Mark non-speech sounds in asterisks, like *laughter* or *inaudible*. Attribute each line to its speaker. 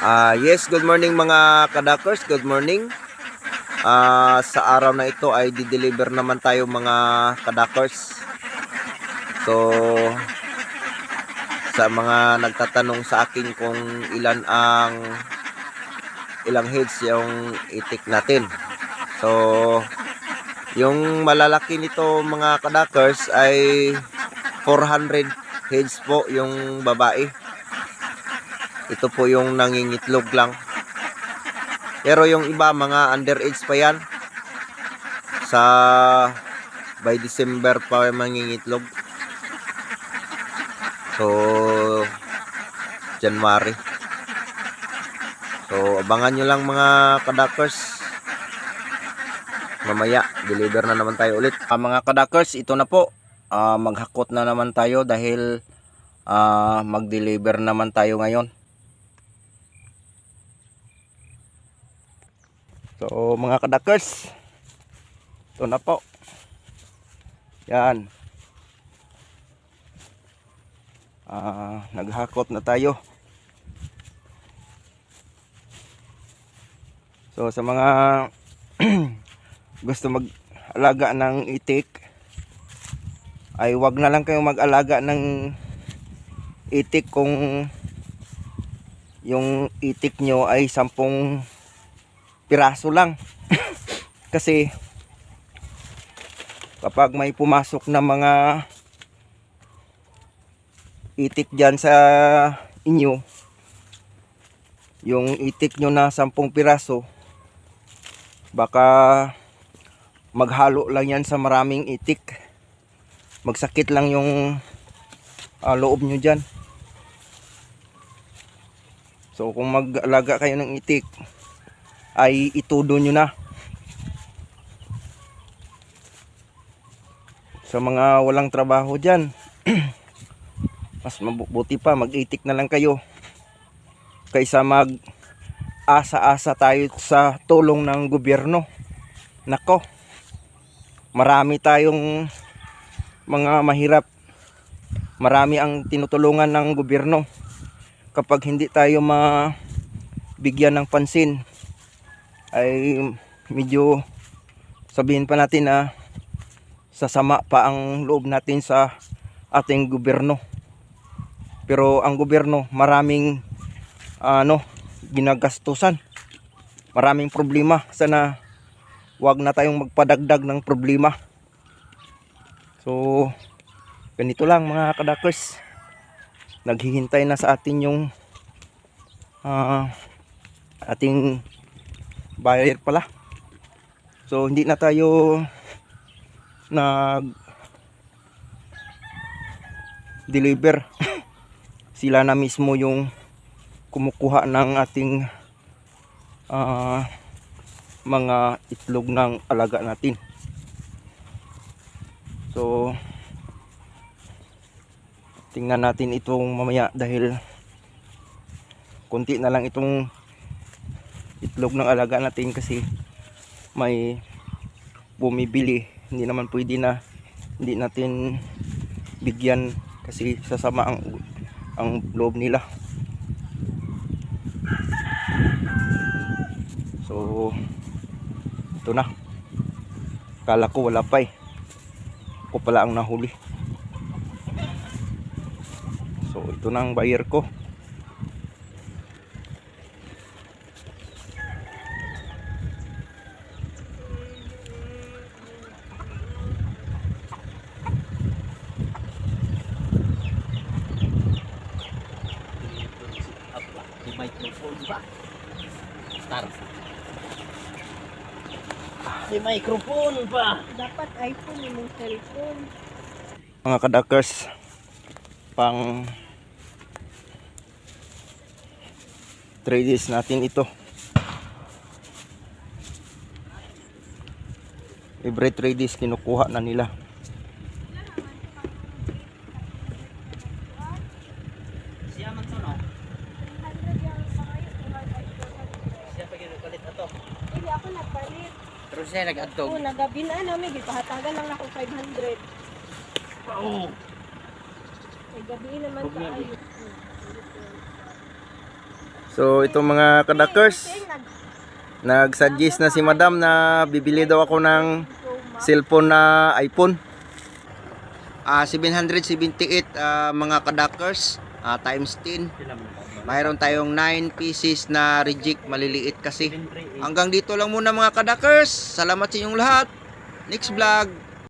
Speaker 1: Ah, yes, good morning mga kadakers. Good morning. Ah, sa araw na ito ay di-deliver naman tayo mga kadakers. So sa mga nagtatanong sa akin kung ilan ang ilang heads yung itik natin. So yung malalaki nito mga kadakers ay 400 heads po yung babae. Ito po yung nangingitlog lang. Pero yung iba, mga underage pa yan. Sa by December pa mangingitlog. So, January. So, abangan nyo lang mga kadakers. Mamaya, deliver na naman tayo ulit. Ah, mga kadakers, ito na po. Ah, maghakot na naman tayo dahil ah, mag-deliver naman tayo ngayon. So mga kadakers, ito na po. Yan. Ah, naghakot na tayo. So sa mga *clears throat* gusto mag-alaga ng itik ay wag na lang kayong mag-alaga ng itik kung yung itik nyo ay sampung piraso lang. *laughs* Kasi kapag may pumasok na mga itik dyan sa inyo, yung itik nyo na 10 piraso, baka maghalo lang yan sa maraming itik. Magsakit lang yung ah, loob nyo dyan. So kung mag-alaga kayo ng itik, ay itudo nyo na. Sa mga walang trabaho dyan, *clears throat* mas mabuti pa, mag-itik na lang kayo. Kaysa mag asa-asa tayo sa tulong ng gobyerno. Nako, marami tayong mga mahirap. Marami ang tinutulungan ng gobyerno. Kapag hindi tayo mabigyan ng pansin, ay medyo sabihin pa natin na sasama pa ang loob natin sa ating gobyerno. Pero ang gobyerno maraming ano ginagastusan. Maraming problema. Sana wag na tayong magpadagdag ng problema. So ganito lang mga kadakers. Naghihintay na sa atin yung ah, ating buyer pala. So hindi na tayo nag deliver. *laughs* Sila na mismo yung kumukuha ng ating ah, mga itlog ng alaga natin. So tingnan natin itong mamaya dahil konti na lang itong itlog ng alaga natin kasi may bumibili. Hindi naman pwede na hindi natin bigyan kasi sasama ang ang loob nila. So ito na. Kala ko wala pa eh. Ako pala ang nahuli. So ito na ang buyer ko
Speaker 2: microphone ba? Star. May microphone pa.
Speaker 3: Dapat iPhone yung cellphone.
Speaker 1: mga kadakers pang 3 days natin ito every 3 days kinukuha na nila
Speaker 2: Siya man to no? Siya pa ato.
Speaker 3: Hindi ako nagpalit.
Speaker 2: Pero siya nag-adtog.
Speaker 3: Oo, nagabi na namin. Gipahatagan lang ako 500.
Speaker 2: Oo.
Speaker 3: Ay, gabi naman
Speaker 2: na,
Speaker 3: tayo.
Speaker 4: So itong mga kadakers, nag-suggest na si madam na bibili daw ako ng cellphone na iPhone. Ah 778 ah, mga kadakers ah, times 10. Mayroon tayong 9 pieces na reject maliliit kasi. Hanggang dito lang muna mga kadakers. Salamat sa inyong lahat. Next vlog.